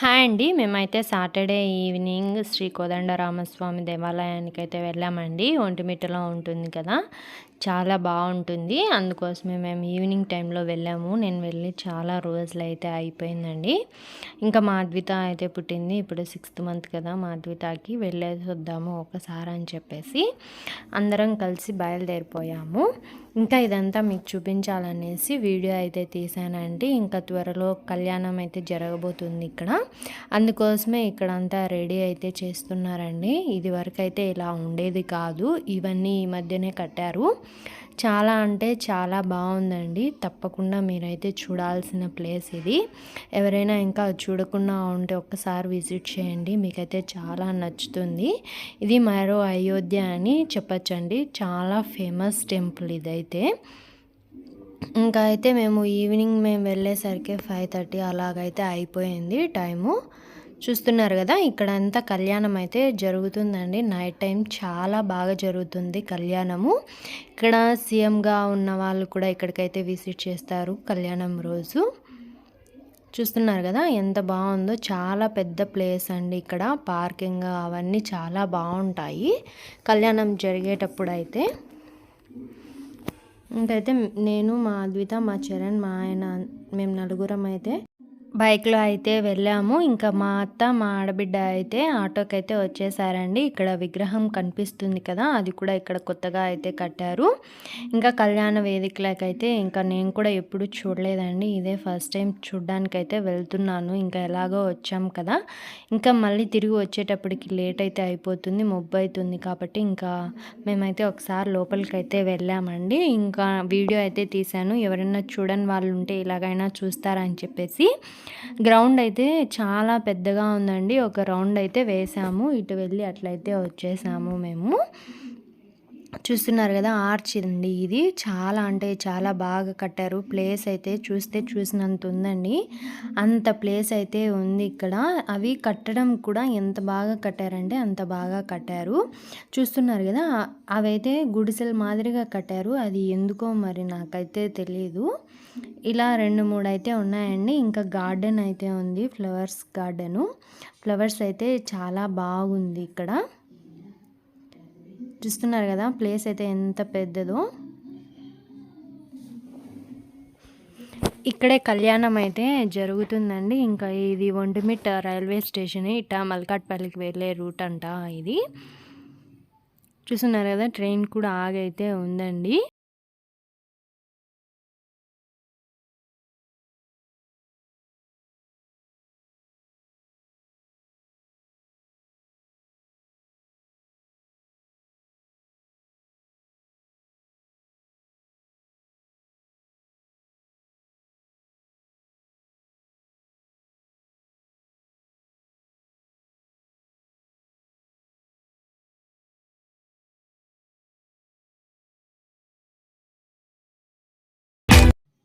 Hi అండి. మేమైతే Saturday evening Shri Kodandarama Swamy దేవాలయానికి అయితే వెళ్ళామండి ఒంటిమిట్టలో ఉంటుంది కదా. చాలా బాగుంటుంది. అందుకోసమే మేము ఈవినింగ్ టైంలో వెళ్ళాము. నేను వెళ్ళి చాలా రోజులు అయితే అయిపోయిందండి. ఇంకా మాధ్విత అయితే పుట్టింది. ఇప్పుడు సిక్స్త్ మంత్ కదా. మాధ్వితకి వెళ్ళేసి వద్దాము ఒకసారి అని చెప్పేసి అందరం కలిసి బయలుదేరిపోయాము. ఇంకా ఇదంతా మీకు చూపించాలనేసి వీడియో అయితే తీసానండి. ఇంకా త్వరలో కళ్యాణం అయితే జరగబోతుంది ఇక్కడ. అందుకోసమే ఇక్కడ అంతా రెడీ అయితే చేస్తున్నారండి. ఇది వరకు అయితే ఇలా ఉండేది కాదు. ఇవన్నీ ఈ మధ్యనే కట్టారు. చాలా అంటే చాలా బాగుందండి. తప్పకుండా మీరైతే చూడాల్సిన ప్లేస్ ఇది. ఎవరైనా ఇంకా చూడకుండా ఉంటే ఒక్కసారి విజిట్ చేయండి. మీకైతే చాలా నచ్చుతుంది. ఇది మరో అయోధ్య అని చెప్పచ్చండి. చాలా ఫేమస్ టెంపుల్ ఇదైతే. ఇంకా అయితే మేము ఈవినింగ్ మేము వెళ్ళేసరికి ఫైవ్ థర్టీ అలాగైతే అయిపోయింది టైము. చూస్తున్నారు కదా ఇక్కడ అంతా కళ్యాణం అయితే జరుగుతుందండి. నైట్ టైం చాలా బాగా జరుగుతుంది కళ్యాణము. ఇక్కడ సీఎంగా ఉన్న వాళ్ళు కూడా ఇక్కడికైతే విజిట్ చేస్తారు కళ్యాణం రోజు. చూస్తున్నారు కదా ఎంత బాగుందో. చాలా పెద్ద ప్లేస్ అండి ఇక్కడ. పార్కింగ్ అవన్నీ చాలా బాగుంటాయి కళ్యాణం జరిగేటప్పుడు అయితే ఇంకైతే నేను మా అద్విత మా చరణ్ మా ఆయన మేము నలుగురం అయితే బైక్లో అయితే వెళ్ళాము. ఇంకా మా అత్త మా ఆడబిడ్డ అయితే ఆటోకి అయితే వచ్చేసారండి. ఇక్కడ విగ్రహం కనిపిస్తుంది కదా అది కూడా ఇక్కడ కొత్తగా అయితే కట్టారు. ఇంకా కళ్యాణ వేదికలకైతే ఇంకా నేను కూడా ఎప్పుడు చూడలేదండి. ఇదే ఫస్ట్ టైం చూడ్డానికైతే వెళ్తున్నాను. ఇంకా ఎలాగో వచ్చాం కదా. ఇంకా మళ్ళీ తిరిగి వచ్చేటప్పటికి లేట్ అయితే అయిపోతుంది మొబ్బు అవుతుంది కాబట్టి ఇంకా మేమైతే ఒకసారి లోపలికి అయితే వెళ్ళామండి. ఇంకా వీడియో అయితే తీశాను. ఎవరైనా చూడని వాళ్ళు ఉంటే ఇలాగైనా చూస్తారని చెప్పేసి. గ్రౌండ్ అయితే చాలా పెద్దగా ఉందండి. ఒక రౌండ్ అయితే వేసాము. ఇటు వెళ్ళి అట్లయితే వచ్చేసాము మేము. చూస్తున్నారు కదా ఆర్చ్ అండి ఇది. చాలా అంటే చాలా బాగా కట్టారు. ప్లేస్ అయితే చూస్తే చూసినంత ఉందండి. అంత ప్లేస్ అయితే ఉంది ఇక్కడ. అవి కట్టడం కూడా ఎంత బాగా కట్టారంటే అంత బాగా కట్టారు. చూస్తున్నారు కదా అవైతే గుడిసెల మాదిరిగా కట్టారు. అది ఎందుకో మరి నాకైతే తెలియదు ఇలా రెండు మూడు అయితే ఉన్నాయండి. ఇంకా గార్డెన్ అయితే ఉంది ఫ్లవర్స్ గార్డెను. ఫ్లవర్స్ అయితే చాలా బాగుంది ఇక్కడ. చూస్తున్నారు కదా ప్లేస్ అయితే ఎంత పెద్దదో. ఇక్కడే కళ్యాణం అయితే జరుగుతుందండి. ఇంకా ఇది ఒంటిమిట్ రైల్వే స్టేషన్ ఇట మల్కాట్పల్లికి వెళ్ళే రూట్ అంట ఇది. చూస్తున్నారు కదా ట్రైన్ కూడా ఆగైతే ఉందండి.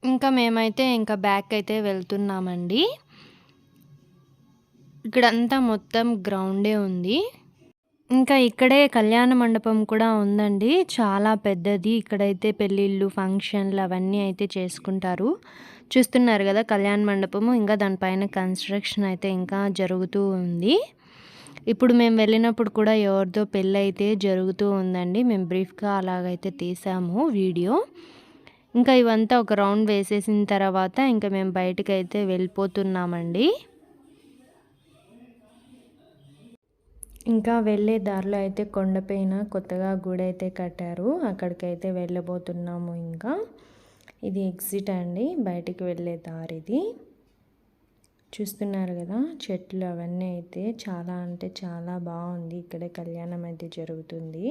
ఇంకా మేమైతే ఇంకా బ్యాక్ అయితే వెళ్తున్నామండి. ఇక్కడంతా మొత్తం గ్రౌండే ఉంది. ఇంకా ఇక్కడే కళ్యాణ మండపం కూడా ఉందండి. చాలా పెద్దది. ఇక్కడైతే పెళ్ళిళ్ళు ఫంక్షన్లు అవన్నీ అయితే చేసుకుంటారు. చూస్తున్నారు కదా కళ్యాణ మండపము. ఇంకా దానిపైన కన్స్ట్రక్షన్ అయితే ఇంకా జరుగుతూ ఉంది. ఇప్పుడు మేము వెళ్ళినప్పుడు కూడా ఎవరితో పెళ్ళి అయితే జరుగుతూ ఉందండి. మేము బ్రీఫ్గా అలాగైతే తీసాము వీడియో. ఇంకా ఇవంతా ఒక రౌండ్ వేసేసిన తర్వాత ఇంకా మేము బయటకు అయితే వెళ్ళిపోతున్నామండి. ఇంకా వెళ్ళే దారిలో అయితే కొండపైన కొత్తగా గుడి అయితే కట్టారు. అక్కడికైతే వెళ్ళబోతున్నాము ఇంకా. ఇది ఎగ్జిట్ అండి బయటికి వెళ్ళే దారిది చూస్తున్నారు కదా చెట్లు అవన్నీ అయితే చాలా అంటే చాలా బాగుంది. ఇక్కడే కళ్యాణం అయితే జరుగుతుంది.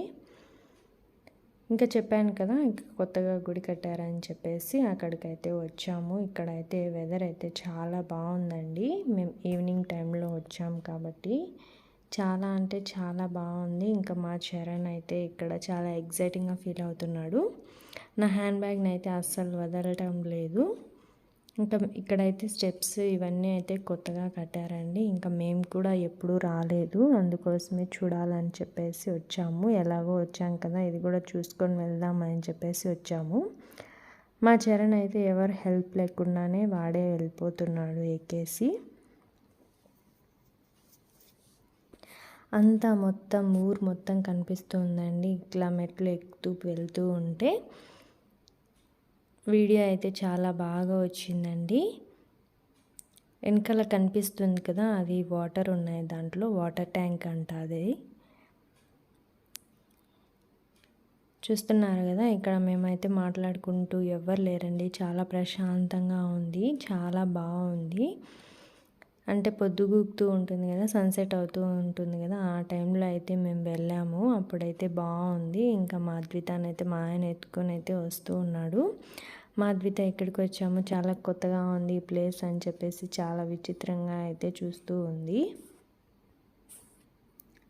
ఇంకా చెప్పాను కదా ఇంకా కొత్తగా గుడి కట్టారని చెప్పేసి అక్కడికైతే వచ్చాము. ఇక్కడైతే వెదర్ అయితే చాలా బాగుందండి. మేము ఈవినింగ్ టైంలో వచ్చాము కాబట్టి చాలా అంటే చాలా బాగుంది. ఇంకా మా చరణ్ అయితే ఇక్కడ చాలా ఎగ్జైటింగ్గా ఫీల్ అవుతున్నాడు. నా హ్యాండ్ బ్యాగ్ని అయితే అస్సలు వదలటం లేదు. ఇంకా ఇక్కడైతే స్టెప్స్ ఇవన్నీ అయితే కొత్తగా కట్టారండి. ఇంకా మేము కూడా ఎప్పుడూ రాలేదు. అందుకోసమే చూడాలని చెప్పేసి వచ్చాము. ఎలాగో వచ్చాం కదా ఇది కూడా చూసుకొని వెళ్దామని చెప్పేసి వచ్చాము. మా చరణ్ అయితే ఎవరు హెల్ప్ లేకుండానే వాడే వెళ్ళిపోతున్నాడు ఎక్కేసి. అంతా మొత్తం ఊరు మొత్తం కనిపిస్తుందండి ఇట్లా మెట్లు ఎక్కుతూ వెళ్తూ ఉంటే వీడియో అయితే చాలా బాగా వచ్చిందండి. వెనకాల కనిపిస్తుంది కదా అది వాటర్ ఉన్నాయి దాంట్లో వాటర్ ట్యాంక్ అంట అది. చూస్తున్నారు కదా ఇక్కడ మేమైతే మాట్లాడుకుంటూ ఎవ్వరు లేరండి. చాలా ప్రశాంతంగా ఉంది చాలా బాగుంది. అంటే పొద్దుగూకుతూ ఉంటుంది కదా సన్సెట్ అవుతూ ఉంటుంది కదా ఆ టైంలో అయితే మేము వెళ్ళాము. అప్పుడైతే బాగుంది. ఇంకా మాద్వితాన్ని అయితే మా ఆయన ఎత్తుకొని అయితే వస్తూ ఉన్నాడు. మాద్విత ఎక్కడికి వచ్చాము? చాలా కొత్తగా ఉంది ఈ ప్లేస్ అని చెప్పేసి చాలా విచిత్రంగా అయితే చూస్తూ ఉంది.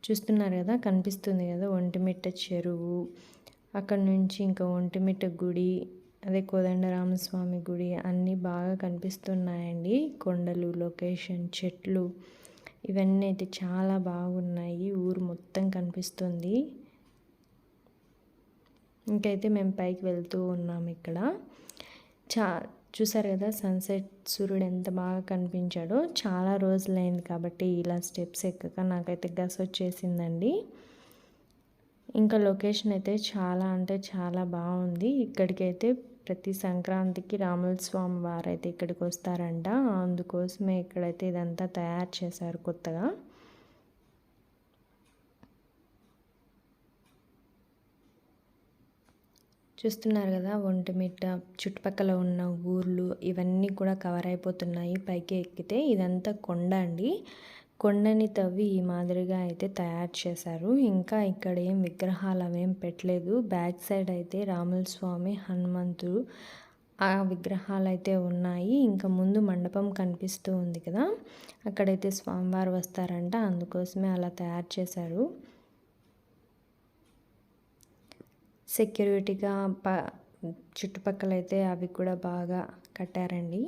చూస్తున్నారు కదా కనిపిస్తుంది కదా ఒంటిమిట్ట చెరువు. అక్కడ నుంచి ఇంకా ఒంటిమిట్ట గుడి అదే కోదండరామస్వామి గుడి అన్నీ బాగా కనిపిస్తున్నాయండి. కొండలు లొకేషన్ చెట్లు ఇవన్నీ అయితే చాలా బాగున్నాయి. ఊరు మొత్తం కనిపిస్తుంది. ఇంకైతే మేము పైకి వెళ్తూ ఉన్నాం ఇక్కడ. చా చూసారు కదా సన్సెట్ సూర్యుడు ఎంత బాగా కనిపించాడో. చాలా రోజులైంది కాబట్టి ఇలా స్టెప్స్ ఎక్కక నాకైతే గస్ వచ్చేసిందండి. ఇంకా లొకేషన్ అయితే చాలా అంటే చాలా బాగుంది. ఇక్కడికైతే ప్రతి సంక్రాంతికి రాముల స్వామి వారు అయితే ఇక్కడికి వస్తారంట. అందుకోసమే ఇక్కడైతే ఇదంతా తయారు చేశారు కొత్తగా. చూస్తున్నారు కదా ఒంటిమిట్ట చుట్టుపక్కల ఉన్న ఊర్లు ఇవన్నీ కూడా కవర్ అయిపోతున్నాయి. పైకి ఎక్కితే ఇదంతా కొండ అండి. కొండని తవ్వి ఈ మాదిరిగా అయితే తయారు చేశారు. ఇంకా ఇక్కడ ఏం విగ్రహాలు అవేం పెట్టలేదు. బ్యాక్ సైడ్ అయితే రాముల స్వామి హనుమంతుడు ఆ విగ్రహాలు అయితే ఉన్నాయి. ఇంకా ముందు మండపం కనిపిస్తూ ఉంది కదా. అక్కడైతే స్వామివారు వస్తారంట. అందుకోసమే అలా తయారు చేశారు. సెక్యూరిటీగా ప చుట్టుపక్కల అయితే అవి కూడా బాగా కట్టారండి.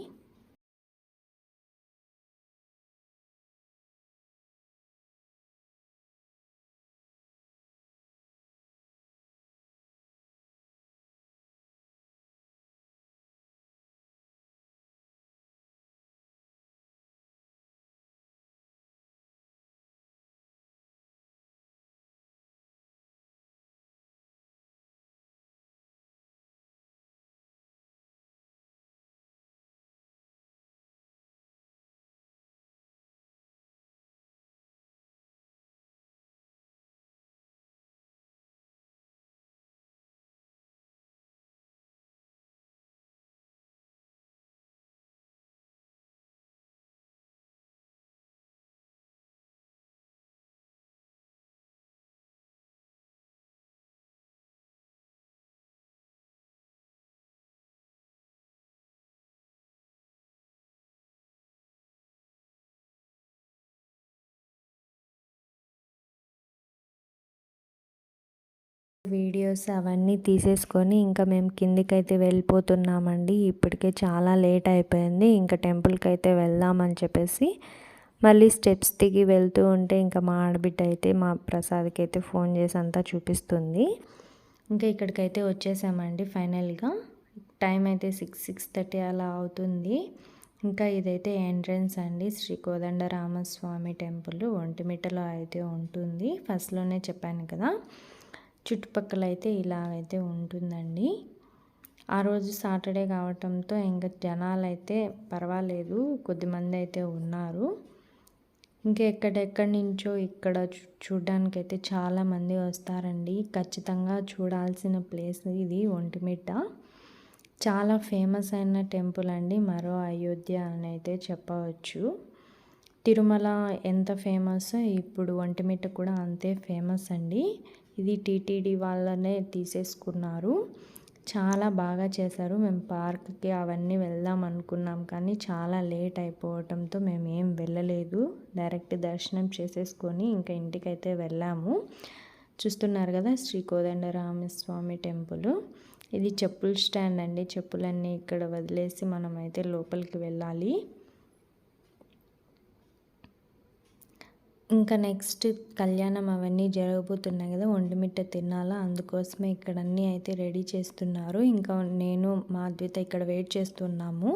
వీడియోస్ అవన్నీ తీసేసుకొని ఇంకా మేము కిందికైతే వెళ్ళిపోతున్నామండి. ఇప్పటికే చాలా లేట్ అయిపోయింది. ఇంకా టెంపుల్కి అయితే వెళ్దామని చెప్పేసి మళ్ళీ స్టెప్స్ దిగి వెళ్తూ ఉంటే ఇంకా మా ఆడబిడ్డ అయితే మా ప్రసాద్కి అయితే ఫోన్ చేసి అంతా చూపిస్తుంది. ఇంకా ఇక్కడికైతే వచ్చేసామండి ఫైనల్గా. టైం అయితే సిక్స్ సిక్స్ థర్టీ అలా అవుతుంది. ఇంకా ఇదైతే ఎంట్రన్స్ అండి. శ్రీ కోదండ రామస్వామి టెంపుల్ ఒంటిమిట్టలో అయితే ఉంటుంది. ఫస్ట్లోనే చెప్పాను కదా. చుట్టుపక్కల అయితే ఇలాగైతే ఉంటుందండి. ఆ రోజు సాటర్డే కావటంతో ఇంకా జనాలు అయితే పర్వాలేదు కొద్దిమంది అయితే ఉన్నారు. ఇంకా ఎక్కడెక్కడి నుంచో ఇక్కడ చూడడానికి అయితే చాలామంది వస్తారండి. ఖచ్చితంగా చూడాల్సిన ప్లేస్ ఇది ఒంటిమిట్ట. చాలా ఫేమస్ అయిన టెంపుల్ అండి మరో అయోధ్య అని అయితే చెప్పవచ్చు. తిరుమల ఎంత ఫేమస్ ఇప్పుడు ఒంటిమిట్ట కూడా అంతే ఫేమస్ అండి. ఇది టీటీడీ వాళ్ళనే తీసేసుకున్నారు. చాలా బాగా చేశారు. మేము పార్క్కి అవన్నీ వెళ్దాం అనుకున్నాం కానీ చాలా లేట్ అయిపోవటంతో మేము ఏం వెళ్ళలేదు. డైరెక్ట్ దర్శనం చేసేసుకొని ఇంకా ఇంటికైతే వెళ్ళాము. చూస్తున్నారు కదా శ్రీ కోదండరామస్వామి టెంపుల్. ఇది చెప్పుల స్టాండ్ అండి. చెప్పులన్నీ ఇక్కడ వదిలేసి మనమైతే లోపలికి వెళ్ళాలి. ఇంకా నెక్స్ట్ కళ్యాణం అవన్నీ జరగబోతున్నాయి కదా ఒంటిమిట్ట తినాలా? అందుకోసమే ఇక్కడ అన్నీ అయితే రెడీ చేస్తున్నారు. ఇంకా నేను మా అద్విత ఇక్కడ వెయిట్ చేస్తున్నాము.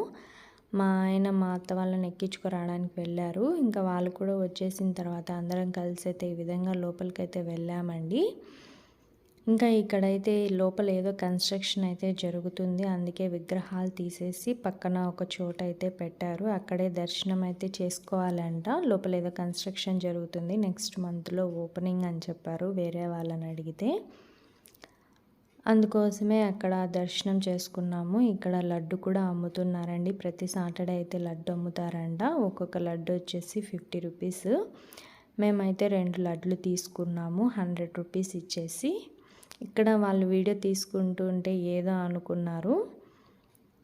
మా ఆయన మా అత్త వాళ్ళని ఎక్కించుకురావడానికి వెళ్ళారు. ఇంకా వాళ్ళు కూడా వచ్చేసిన తర్వాత అందరం కలిసి అయితే ఈ విధంగా లోపలికైతే వెళ్ళామండి. ఇంకా ఇక్కడైతే లోపల ఏదో కన్స్ట్రక్షన్ అయితే జరుగుతుంది. అందుకే విగ్రహాలు తీసేసి పక్కన ఒక చోట అయితే పెట్టారు. అక్కడే దర్శనం అయితే చేసుకోవాలంట. లోపల ఏదో కన్స్ట్రక్షన్ జరుగుతుంది. నెక్స్ట్ మంత్లో ఓపెనింగ్ అని చెప్పారు. వేరే వాళ్ళని అడిగితే అందుకోసమే అక్కడ దర్శనం చేసుకున్నాము. ఇక్కడ లడ్డు కూడా అమ్ముతున్నారండి. ప్రతి సాటర్డే అయితే లడ్డు అమ్ముతారంట. ఒక్కొక్క లడ్డు వచ్చేసి ఫిఫ్టీ రూపీస్. మేమైతే రెండు లడ్లు తీసుకున్నాము. హండ్రెడ్ రూపీస్ ఇచ్చేసి ఇక్కడ వాళ్ళు వీడియో తీసుకుంటూ ఉంటే ఏదో అనుకున్నారు.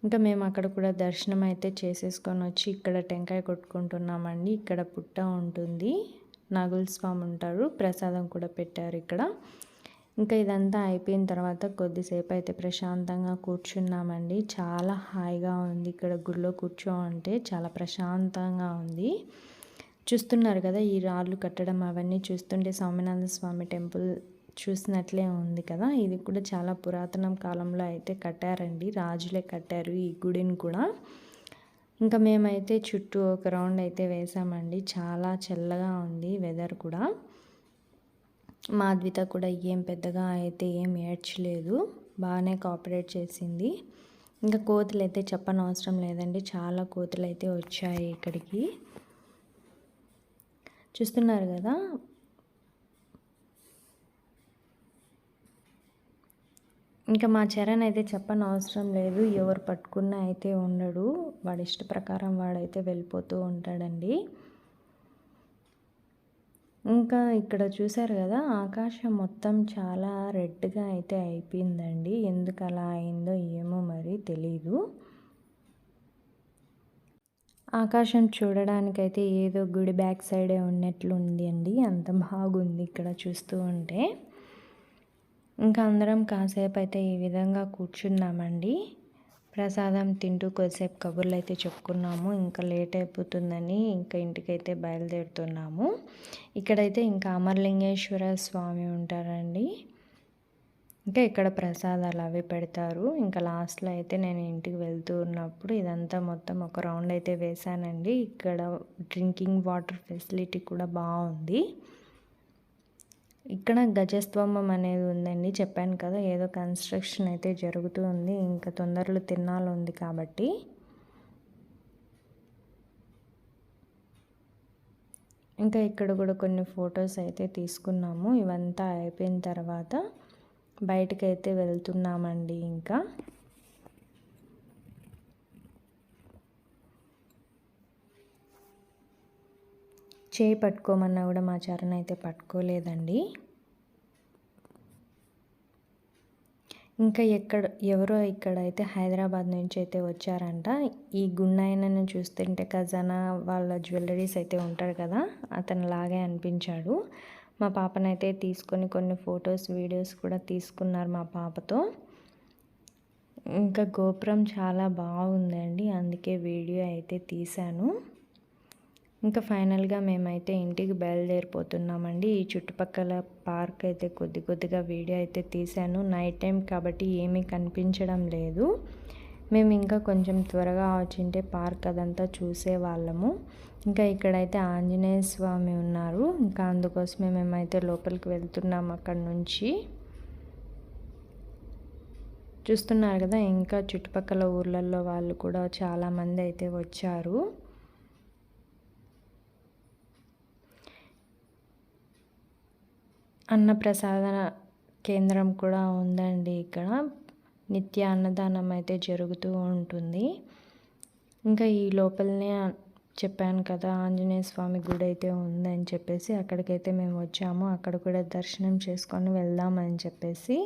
ఇంకా మేము అక్కడ కూడా దర్శనం అయితే చేసేసుకొని వచ్చి ఇక్కడ టెంకాయ కొట్టుకుంటున్నామండి. ఇక్కడ పుట్ట ఉంటుంది. నాగుల స్వామి ఉంటారు. ప్రసాదం కూడా పెట్టారు ఇక్కడ. ఇంకా ఇదంతా అయిపోయిన తర్వాత కొద్దిసేపు అయితే ప్రశాంతంగా కూర్చున్నామండి. చాలా హాయిగా ఉంది ఇక్కడ గుడిలో కూర్చోమంటే. చాలా ప్రశాంతంగా ఉంది. చూస్తున్నారు కదా ఈ రాళ్ళు కట్టడం అవన్నీ చూస్తుంటే స్వామినాథ స్వామి టెంపుల్ చూసినట్లే ఉంది కదా. ఇది కూడా చాలా పురాతనం కాలంలో అయితే కట్టారండి. రాజులే కట్టారు ఈ గుడిని కూడా. ఇంకా మేమైతే చుట్టూ ఒక రౌండ్ అయితే వేసామండి. చాలా చల్లగా ఉంది వెదర్ కూడా. మాద్విత కూడా ఏం పెద్దగా అయితే ఏం ఏడ్చలేదు. బాగానే కోఆపరేట్ చేసింది. ఇంకా కోతులు అయితే చెప్పనవసరం లేదండి. చాలా కోతులు అయితే వచ్చాయి ఇక్కడికి. చూస్తున్నారు కదా ఇంకా మా చరణ్ అయితే చెప్పని అవసరం లేదు ఎవరు పట్టుకున్నా అయితే ఉండడు వాడి ఇష్ట ప్రకారం వాడైతే వెళ్ళిపోతూ ఉంటాడండి. ఇంకా ఇక్కడ చూసారు కదా ఆకాశం మొత్తం చాలా రెడ్గా అయితే అయిపోయిందండి ఎందుకు అలా అయిందో ఏమో మరి తెలీదు. ఆకాశం చూడడానికైతే ఏదో గుడి బ్యాక్ సైడే ఉన్నట్లు ఉంది అండి అంత బాగుంది ఇక్కడ చూస్తూ ఉంటే. ఇంకా అందరం కాసేపు అయితే ఈ విధంగా కూర్చున్నామండి. ప్రసాదం తింటూ కొద్దిసేపు కబుర్లు అయితే చెప్పుకున్నాము. ఇంకా లేట్ అయిపోతుందని ఇంకా ఇంటికైతే బయలుదేరుతున్నాము. ఇక్కడైతే ఇంకా అమర్లింగేశ్వర స్వామి ఉంటారండి. ఇంకా ఇక్కడ ప్రసాదాలు అవి పెడతారు. ఇంకా లాస్ట్లో అయితే నేను ఇంటికి వెళ్తూ ఉన్నప్పుడు ఇదంతా మొత్తం ఒక రౌండ్ అయితే వేశానండి. ఇక్కడ డ్రింకింగ్ వాటర్ ఫెసిలిటీ కూడా బాగుంది. ఇక్కడ గజస్తంభం అనేది ఉందండి. చెప్పాను కదా ఏదో కన్స్ట్రక్షన్ అయితే జరుగుతూ ఉంది. ఇంకా తొందరలో తిన్నాలు ఉంది కాబట్టి. ఇంకా ఇక్కడ కూడా కొన్ని ఫొటోస్ అయితే తీసుకున్నాము. ఇవంతా అయిపోయిన తర్వాత బయటకైతే వెళ్తున్నామండి ఇంకా. చేయి పట్టుకోమన్నా కూడా మా చరణ్ అయితే పట్టుకోలేదండి. ఇంకా ఎక్కడ ఎవరో ఇక్కడ అయితే హైదరాబాద్ నుంచి అయితే వచ్చారంట. ఈ గుండాయనని చూస్తుంటే ఖజానా వాళ్ళ జ్యువెలరీస్ అయితే ఉంటారు కదా అతను లాగే అనిపించాడు. మా పాపనైతే తీసుకొని కొన్ని ఫొటోస్ వీడియోస్ కూడా తీసుకున్నారు మా పాపతో. ఇంకా గోపురం చాలా బాగుందండి అందుకే వీడియో అయితే తీశాను. ఇంకా ఫైనల్గా మేమైతే ఇంటికి బయలుదేరిపోతున్నామండి. ఈ చుట్టుపక్కల పార్క్ అయితే కొద్ది కొద్దిగా వీడియో అయితే తీశాను. నైట్ టైం కాబట్టి ఏమీ కనిపించడం లేదు. మేము ఇంకా కొంచెం త్వరగా వచ్చింటే పార్క్ అదంతా చూసేవాళ్ళము ఇంకా ఇక్కడైతే ఆంజనేయ స్వామి ఉన్నారు. ఇంకా అందుకోసమే మేమైతే లోపలికి వెళ్తున్నాం అక్కడ నుంచి. చూస్తున్నారు కదా ఇంకా చుట్టుపక్కల ఊర్లలో వాళ్ళు కూడా చాలామంది అయితే వచ్చారు. అన్నప్రసాదన కేంద్రం కూడా ఉందండి ఇక్కడ. నిత్య అన్నదానం అయితే జరుగుతూ ఉంటుంది. ఇంకా ఈ లోపలనే చెప్పాను కదా ఆంజనేయ స్వామి గుడి అయితే ఉందని చెప్పేసి అక్కడికైతే మేము వచ్చాము. అక్కడ కూడా దర్శనం చేసుకొని వెళ్దామని చెప్పేసి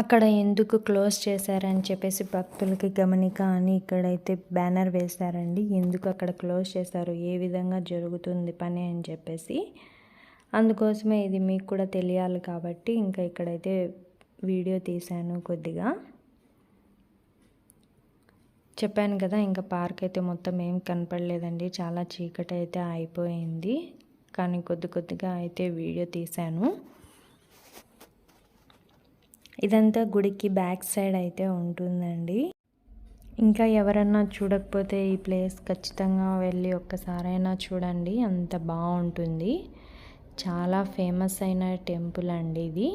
అక్కడ ఎందుకు క్లోజ్ చేశారని చెప్పేసి భక్తులకి గమనిక అని ఇక్కడైతే బ్యానర్ వేశారండి. ఎందుకు అక్కడ క్లోజ్ చేశారు? ఏ విధంగా జరుగుతుంది పని అని చెప్పేసి. అందుకోసమే ఇది మీకు కూడా తెలియాలి కాబట్టి ఇంకా ఇక్కడైతే వీడియో తీశాను కొద్దిగా. చెప్పాను కదా ఇంకా పార్క్ అయితే మొత్తం ఏం కనపడలేదండి. చాలా చీకటి అయితే అయిపోయింది. కానీ కొద్ది కొద్దిగా అయితే వీడియో తీశాను. ఇదంతా గుడికి బ్యాక్ సైడ్ అయితే ఉంటుందండి. ఇంకా ఎవరన్నా చూడకపోతే ఈ ప్లేస్ ఖచ్చితంగా వెళ్ళి ఒక్కసారైనా చూడండి. అంత బాగుంటుంది. చాలా ఫేమస్ అయిన టెంపుల్ అండి ఇది.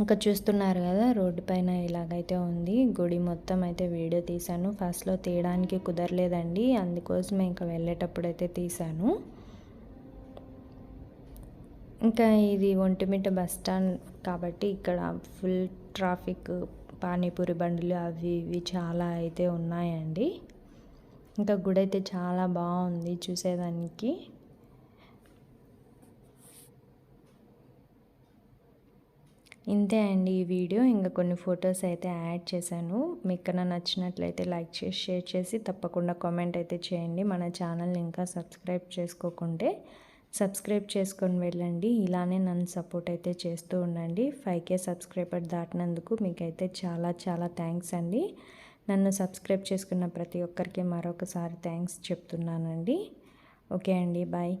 ఇంకా చూస్తున్నారు కదా రోడ్డు పైన ఇలాగైతే ఉంది. గుడి మొత్తం అయితే వీడియో తీశాను. ఫస్ట్లో తీయడానికి కుదరలేదండి. అందుకోసం ఇంకా వెళ్ళేటప్పుడు అయితే తీశాను. ఇంకా ఇది ఒంటిమిట్ట బస్ స్టాండ్ కాబట్టి ఇక్కడ ఫుల్ ట్రాఫిక్ పానీపూరి బండ్లు అవి ఇవి చాలా అయితే ఉన్నాయండి. ఇంకా గుడి అయితే చాలా బాగుంది చూసేదానికి. ఇంతే అండి ఈ వీడియో. ఇంకా కొన్ని ఫొటోస్ అయితే యాడ్ చేశాను. మీకు నచ్చినట్లయితే లైక్ చేసి షేర్ చేసి తప్పకుండా కామెంట్ అయితే చేయండి. మన ఛానల్ని ఇంకా సబ్స్క్రైబ్ చేసుకోకుంటే సబ్స్క్రైబ్ చేసుకొని వెళ్ళండి. ఇలానే నన్ను సపోర్ట్ అయితే చేస్తూ ఉండండి. ఫైవ్ కే సబ్స్క్రైబర్ దాటినందుకు మీకైతే చాలా చాలా థ్యాంక్స్ అండి. నన్ను సబ్స్క్రైబ్ చేసుకున్న ప్రతి ఒక్కరికి మరొకసారి థ్యాంక్స్ చెప్తున్నానండి. ఓకే అండి. బాయ్.